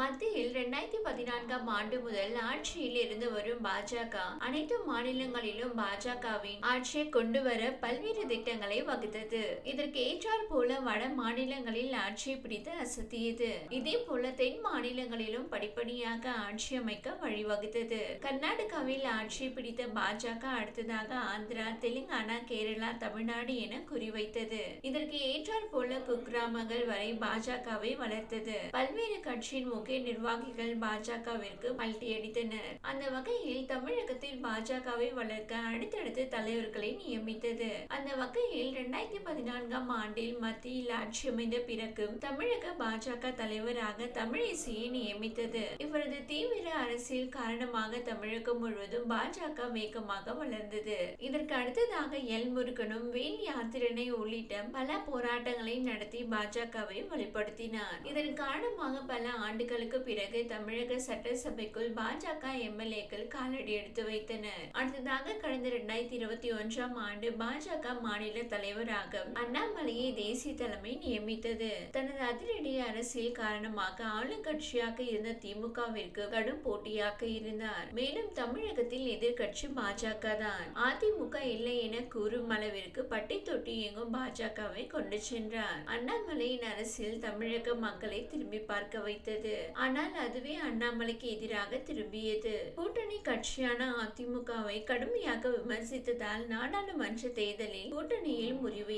மத்தியில் இரண்டாயிரத்தி பதினான்காம் ஆண்டு முதல் ஆட்சியில் இருந்து வரும் பாஜக அனைத்து மாநிலங்களிலும் பாஜகவின் ஆட்சியை கொண்டு வர பல்வேறு திட்டங்களை வகுத்தது. இதற்கு ஏற்றாற் போல வட மாநிலங்களில் ஆட்சியை பிடித்து அசத்தியது. இதே போல தென் மாநிலங்களிலும் படிப்படியாக ஆட்சி அமைக்க வழிவகுத்தது. கர்நாடகாவில் ஆட்சியை பிடித்த பாஜக அடுத்ததாக ஆந்திரா தெலுங்கானா கேரளா தமிழ்நாடு என குறிவைத்தது. இதற்கு ஏற்றாற் போல குக்கிராமங்கள் வரை பாஜகவை வளர்த்தது. பல்வேறு கட்சியின் முக்கிய நிர்வாகிகள் பாஜகவிற்கு பல்ட்டியடித்தனர் அந்த வகையில் தமிழகத்தில் பாஜகவை வளர்க்க அடுத்தடுத்து தலைவர்களை நியமித்தது. அந்த வகையில் இரண்டாயிரத்தி பதினான்காம் ஆண்டில் மத்தியில் ஆட்சி அமைந்த பிறகு தமிழக பாஜக தலைவராக தமிழிசையை நியமித்தது. இவரது தீவிர அரசியல் காரணமாக தமிழகம் முழுவதும் பாஜக வேகமாக வளர்ந்தது. இதற்கு அடுத்ததாக எல் முருகனும் வேல் யாத்திரனை உள்ளிட்ட பல போராட்டங்களை நடத்தி பாஜகவை வலுப்படுத்தினார். இதன் காரணமாக பல ஆண்டுகள் ஆண்டுகளுக்கு பிறகு தமிழக சட்டசபைக்குள் பாஜக எம்எல்ஏக்கள் காலடி எடுத்து வைத்தனர். அடுத்ததாக கடந்த இரண்டாயிரத்தி இருபத்தி ஒன்றாம் ஆண்டு பாஜக மாநில தலைவராக அண்ணாமலையை தேசிய தலைமை நியமித்தது. தனது அதிரடி அரசியல் காரணமாக ஆளுங்கட்சியாக இருந்த திமுகவிற்கு கடும் போட்டியாக இருந்தார். மேலும் தமிழகத்தில் எதிர்கட்சி பாஜக தான். அதிமுக இல்லை என கூறும் அளவிற்கு பட்டி தொட்டி இயங்கும் பாஜகவை கொண்டு சென்றார். அண்ணாமலையின் அரசியல் தமிழக மக்களை திரும்பி பார்க்க வைத்தது. ஆனால் அதுவே அண்ணாமலைக்கு எதிராக திரும்பியது. கூட்டணி கட்சியான அதிமுகவை கடுமையாக விமர்சித்ததால் நாடாளுமன்ற தேர்தலில் கூட்டணியில் முறிவு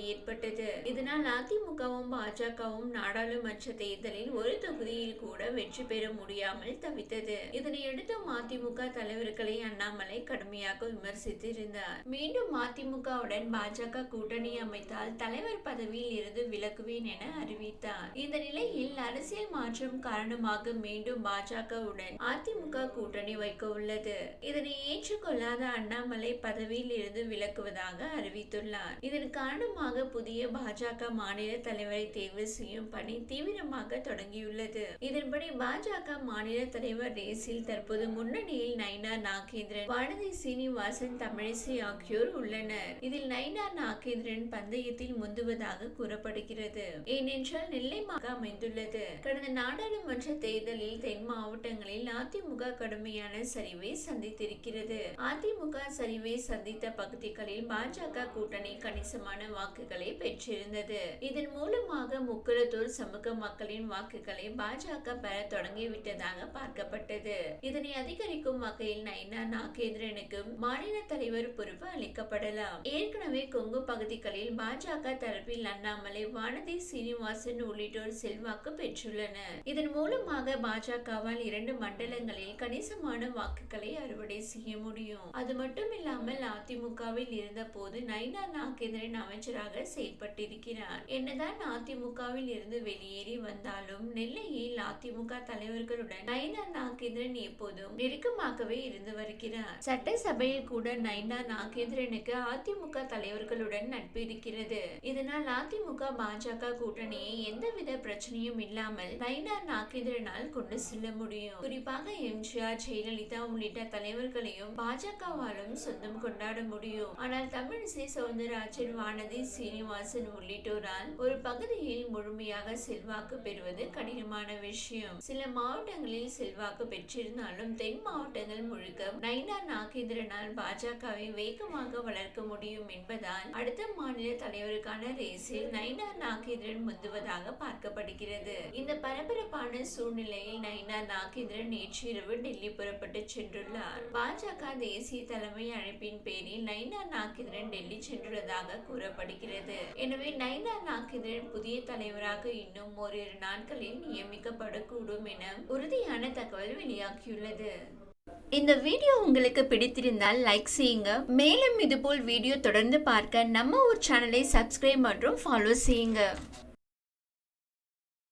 இதனால் அதிமுகவும் பாஜகவும் நாடாளுமன்ற தேர்தலில் ஒரு தொகுதியில் கூட வெற்றி பெற முடியாமல் தவித்தது. இதனையடுத்து மதிமுக தலைவர்களை அண்ணாமலை கடுமையாக விமர்சித்து இருந்தார் மீண்டும் அதிமுகவுடன் பாஜக கூட்டணி அமைத்தால் தலைவர் பதவியில் இருந்து விலகுவேன் என அறிவித்தார். இந்த நிலையில் அரசியல் மாற்றம் காரணமாக மீண்டும் பாஜகவுடன் அதிமுக கூட்டணி வைக்க உள்ளது. இதனை ஏற்றுக்கொள்ளாத அண்ணாமலை பதவியில் இருந்து விலக்குவதாக அறிவித்துள்ளார். இதன் காரணமாக புதிய பாஜக பாஜக மாநில தலைவரை தேர்வு செய்யும் பணி தீவிரமாக தொடங்கியுள்ளது. இதன்படி பாஜக மாநில தலைவர் ரேஸில் தற்போது முன்னணியில் நைனா நாகேந்திரன் வானதி சீனிவாசன் தமிழிசை ஆகியோர் உள்ளனர். இதில் நைனா நாகேந்திரன் பந்தயத்தில் முந்துவதாக கூறப்படுகிறது. ஏனென்றால் நெல்லை மாவட்டம் அமைந்துள்ளது. கடந்த நாடாளுமன்ற தேர்தலில் தென் மாவட்டங்களில் அதிமுக கடுமையான சரிவை சந்தித்திருக்கிறது. அதிமுக சரிவை சந்தித்த பகுதிகளில் பாஜக கூட்டணி கணிசமான வாக்குகளை பெற்றிருந்தது. இதன் மூலமாக முக்குளத்தூர் சமூக மக்களின் வாக்குகளை பாஜக பெற தொடங்கிவிட்டதாக பார்க்கப்பட்டது. இதனை அதிகரிக்கும் வகையில் நயனா நாகேந்திரனுக்கும் மாநில தலைவர் பொறுப்பு அளிக்கப்படலாம். ஏற்கனவே கொங்கு பகுதிகளில் பாஜக தரப்பில் அண்ணாமலை வானதி சீனிவாசன் உள்ளிட்டோர் செல்வாக்கு பெற்றுள்ளனர். இதன் மூலமாக பாஜகவால் இரண்டு மண்டலங்களில் கணிசமான வாக்குகளை அறுவடை செய்ய முடியும். அது மட்டும் இல்லாமல் அதிமுகவில் இருந்த போது நயனா நாகேந்திரன் அமைச்சராக செயல்பட்டிருக்கிறார். என்னதான் அதிமுகவில் இருந்து வெளியேறி வந்தாலும் நெல்லையில் அதிமுக தலைவர்களுடன் நயனா நாகேந்திரன் எப்போதும் நெருக்கமாகவே இருந்து வருகிறார். சட்டசபையில் கூட நயனா நாகேந்திரனுக்கு அதிமுக தலைவர்களுடன் நட்பு இருக்கிறது. இதனால் அதிமுக பாஜக கூட்டணியை எந்தவித பிரச்சனையும் இல்லாமல் நயனா நாகேந்திரனால் கொண்டு செல்ல முடியும். குறிப்பாக எம்ஜிஆர் ஜெயலலிதா உள்ளிட்ட தலைவர்களையும் பாஜகவாலும் சொந்தம் கொண்டாட முடியும். ஆனால் தமிழிசை சவுந்தரராஜன் வானதி சீனிவாசன் உள்ளிட்ட உள்ளிட்டோரால் ஒரு பகுதியில் முழுமையாக செல்வாக்கு பெறுவது கடினமான விஷயம். சில மாவட்டங்களில் செல்வாக்கு பெற்றிருந்தாலும் தென் மாவட்டங்கள் முழுக்க நைனா நாகேந்திரனால் பாஜகவை வேகமாக வளர்க்க முடியும் என்பதால் அடுத்த மாநில தலைவருக்கான ரேஸில் நைனா நாகேந்திரன் முந்துவதாக பார்க்கப்படுகிறது. இந்த பரபரப்பான சூழ்நிலையில் நைனா நாகேந்திரன் நேற்று இரவு டெல்லி புறப்பட்டு சென்றுள்ளார். பாஜக தேசிய தலைமை அழைப்பின் பேரில் நைனா நாகேந்திரன் டெல்லி சென்றுள்ளதாக கூறப்படுகிறது. எனவே நைனா நாகேந்திரன் புதிய தலைவராக இன்னும் ஓரிரு நாட்களில் நியமிக்கப்படக்கூடும் என உறுதியான தகவல் வெளியாகியுள்ளது. இந்த வீடியோ உங்களுக்கு பிடித்திருந்தால் லைக் செய்யுங்க. மேலும் இதுபோல் வீடியோ தொடர்ந்து பார்க்க நம்ம ஒரு சேனலை சப்ஸ்கிரைப் மற்றும் ஃபாலோ செய்யுங்க.